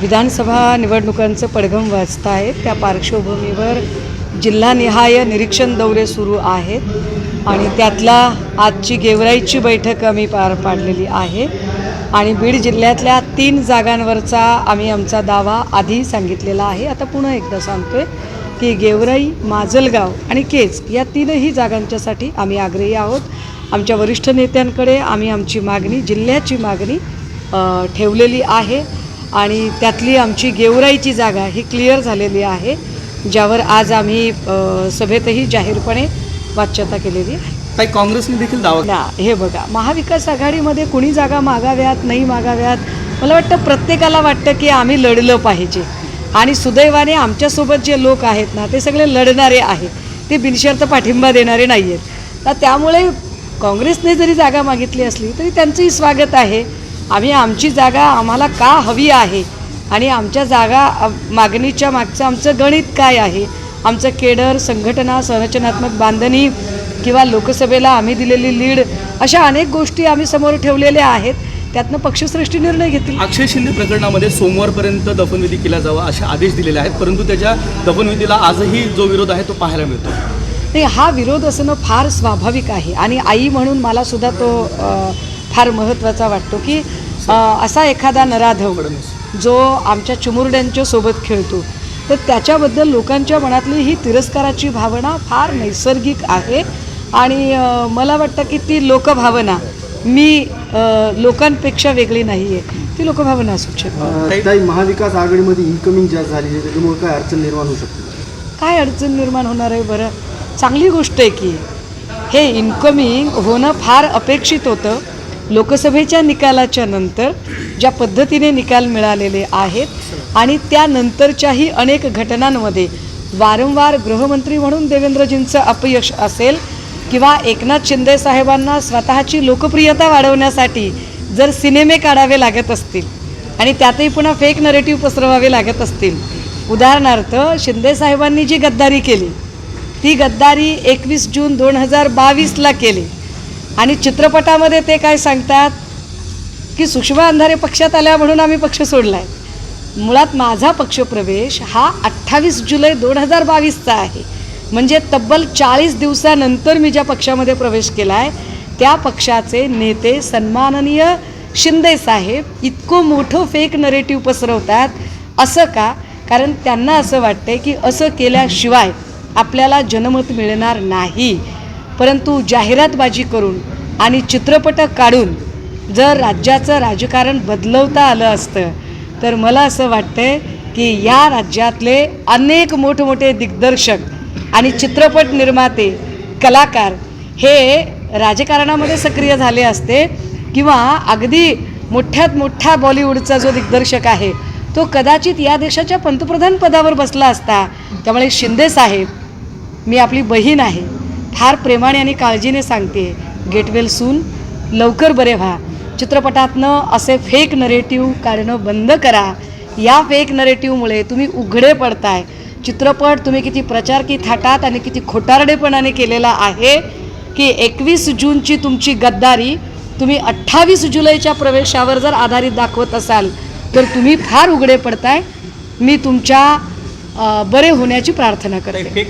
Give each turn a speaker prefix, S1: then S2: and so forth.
S1: विधानसभा निवडणुकांचं पडघम वाजत आहे त्या पार्श्वभूमीवर जिल्हानिहाय निरीक्षण दौरे सुरू आहेत आणि त्यातला आजची गेवराईची बैठक आम्ही पार पाडलेली आहे. आणि बीड जिल्ह्यातल्या तीन जागांवरचा आम्ही आमचा दावा आधी सांगितलेला आहे. आता पुन्हा एकदा सांगतोय की गेवराई माजलगाव आणि केज या तीनही जागांच्यासाठी आम्ही आग्रही आहोत. आमच्या वरिष्ठ नेत्यांकडे आम्ही आमची मागणी जिल्ह्याची मागणी ठेवलेली आहे. आणि त्यातली आमची गेवराईची जागा ही क्लिअर झालेली आहे ज्यावर आज आम्ही सभेतही जाहीरपणे वाच्यता केलेली आहे.
S2: काही काँग्रेसने देखील दावा
S1: ना हे बघा महाविकास आघाडीमध्ये कुणी जागा मागाव्यात नाही मागाव्यात मला वाटतं प्रत्येकाला वाटतं की आम्ही लढलं पाहिजे. आणि सुदैवाने आमच्यासोबत जे लोक आहेत ना ते सगळे लढणारे आहेत. ते बिनशर्त पाठिंबा देणारे नाही आहेत तर त्यामुळे काँग्रेसने जरी जागा मागितली असली तरी त्यांचंही स्वागत आहे. आम्ही आमची जागा आम्हाला का हवी आहे? आणि आमच्या जागा मागणीच्या मागचं आमचं गणित काय आहे? आमचं केडर संघटना संरचनात्मक बांधणी किंवा लोकसभेला आम्ही दिलेली लीड अशा अनेक गोष्टी आम्ही समोर ठेवलेल्या आहेत. त्यातनं पक्षश्रेष्ठी निर्णय घेतील.
S2: अक्षय शिंदे प्रकरणामध्ये सोमवारपर्यंत दफनविधी केला जावा असे आदेश दिलेले आहेत परंतु त्याच्या दफनविधीला आजही जो विरोध आहे तो पाहायला मिळतो.
S1: नाही हा विरोध असणं फार स्वाभाविक आहे. आणि आई म्हणून मला सुद्धा तो फार महत्त्वाचा वाटतो की असा एखादा नराधव जो आमच्या चिमुरड्यांच्या सोबत खेळतो तर त्याच्याबद्दल लोकांच्या मनातली ही तिरस्काराची भावना फार नैसर्गिक आहे. आणि मला वाटतं की ती लोकभावना मी लोकांपेक्षा वेगळी नाही आहे ती लोकभावना असू शकते.
S3: ताई महाविकास आघाडीमध्ये इन्कमिंग जास्त आहे त्याच्यामुळे काय अडचण निर्माण होऊ शकते?
S1: काय अडचण निर्माण होणार आहे बरं? चांगली गोष्ट आहे की हे इन्कमिंग होणं फार अपेक्षित होतं. लोकसभेच्या निकालाच्या नंतर ज्या पद्धतीने निकाल मिळालेले आहेत आणि त्यानंतरच्याही अनेक घटनांमध्ये वारंवार गृहमंत्री म्हणून देवेंद्रजींचं अपयश असेल किंवा एकनाथ शिंदे साहेबांना स्वतःची लोकप्रियता वाढवण्यासाठी जर सिनेमे काढावे लागत असतील आणि त्यातही पुन्हा फेक नरेटिव्ह पसरवावे लागत असतील. उदाहरणार्थ शिंदे साहेबांनी जी गद्दारी केली ती गद्दारी एकवीस जून दोन हजार बावीसला केली. आणि चित्रपटामध्ये ते काय सांगतात की सुषमा अंधारे पक्षात आल्या म्हणून आम्ही पक्ष सोडला आहे मुळात माझा पक्षप्रवेश हा अठ्ठावीस जुलै दोन हजार बावीसचा आहे. म्हणजे तब्बल चाळीस दिवसानंतर मी ज्या पक्षामध्ये प्रवेश केला आहे त्या पक्षाचे नेते सन्माननीय शिंदे साहेब इतकं मोठं फेक नरेटिव्ह पसरवतात. असं का? कारण त्यांना असं वाटतंय की असं केल्याशिवाय आपल्याला जनमत मिळणार नाही. परंतु जाहिरातबाजी करून आणि चित्रपट काढून जर राज्याचं राजकारण बदलवता आलं असतं तर मला असं वाटतं की या राज्यातले अनेक मोठमोठे दिग्दर्शक आणि चित्रपट निर्माते कलाकार हे राजकारणामध्ये सक्रिय झाले असते किंवा अगदी मोठ्यात मोठा बॉलिवूडचा जो दिग्दर्शक आहे तो कदाचित या देशाच्या पंतप्रधान पदावर बसला असता. त्यामुळे शिंदे साहेब मी आपली बहीण आहे फार प्रेमाने आणि काळजीने सांगते गेट वेल सून. लवकर बरे व्हा. चित्रपटातनं असे फेक नरेटिव्ह काढणं बंद करा. या फेक नरेटिव्हमुळे तुम्ही उघडे पडताय. चित्रपट तुम्ही किती प्रचार की थाटात आणि किती खोटारडेपणाने केलेला आहे की एकवीस जूनची तुमची गद्दारी तुम्ही अठ्ठावीस जुलैच्या प्रवेशावर जर आधारित दाखवत असाल तर तुम्ही फार उघडे पडताय. मी तुमच्या बरे होण्याची प्रार्थना करते.